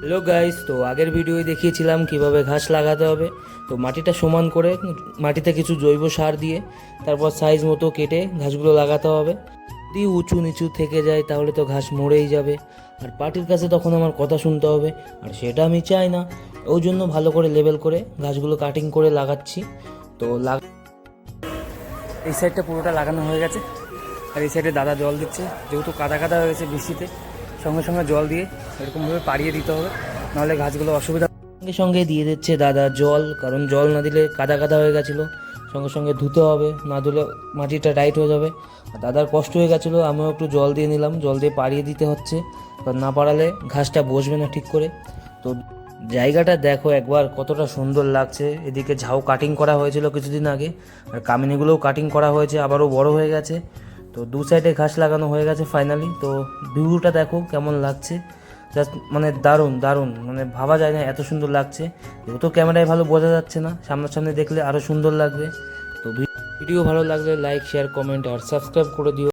Hello guys তো আগের ভিডিওয় দেখিয়েছিলাম কীভাবে ঘাস লাগাতে হবে। তো মাটিটা সমান করে মাটিতে কিছু জৈব সার দিয়ে তারপর সাইজ মতো কেটে ঘাসগুলো লাগাতে হবে। যদি উঁচু নিচু থেকে যায় তাহলে তো ঘাস মরেই যাবে। আর পার্টির কাছে তখন আমার কথা শুনতে হবে, আর সেটা আমি চাই না। ওই জন্য ভালো করে লেবেল করে ঘাসগুলো কাটিং করে লাগাচ্ছি। তো লাগ এই সাইডটা পুরোটা লাগানো হয়ে গেছে। আর এই সাইডে দাদা জল দিচ্ছে, যেহেতু কাদা কাদা হয়ে গেছে বৃষ্টিতে সঙ্গে সঙ্গে জল দিয়ে এরকমভাবে পাড়িয়ে দিতে হবে, নাহলে গাছগুলো অসুবিধা সঙ্গে সঙ্গে দিয়ে দিচ্ছে দাদা জল, কারণ জল না দিলে কাদা কাদা হয়ে গেছিল। সঙ্গে সঙ্গে ধুতে হবে, না ধুলে মাটিটা টাইট হয়ে যাবে। দাদার কষ্ট হয়ে গেছিল, আমিও একটু জল দিয়ে নিলাম, জল দিয়ে পাড়িয়ে দিতে হচ্ছে। কারণ না পাড়ালে ঘাসটা বসবে না ঠিক করে। তো জায়গাটা দেখো একবার কতটা সুন্দর লাগছে। এদিকে ঝাউ কাটিং করা হয়েছিল কিছুদিন আগে, আর কামিনিগুলোও কাটিং করা হয়েছে, আবারও বড় হয়ে গেছে। তো দু সাইডে ঘাস লাগানো হয়ে গেছে ফাইনালি তো ভিউটা দেখো কেমন লাগছে। জাস্ট মানে দারুণ দারুণ। মানে ভাবা যায় না এত সুন্দর লাগছে। যেহেতু ক্যামেরায় ভালো বোঝা যাচ্ছে না। সামনাসামনি দেখলে আরও সুন্দর লাগবে। তো ভিডিও ভালো লাগলে লাইক শেয়ার কমেন্ট আর সাবস্ক্রাইব করে দিও।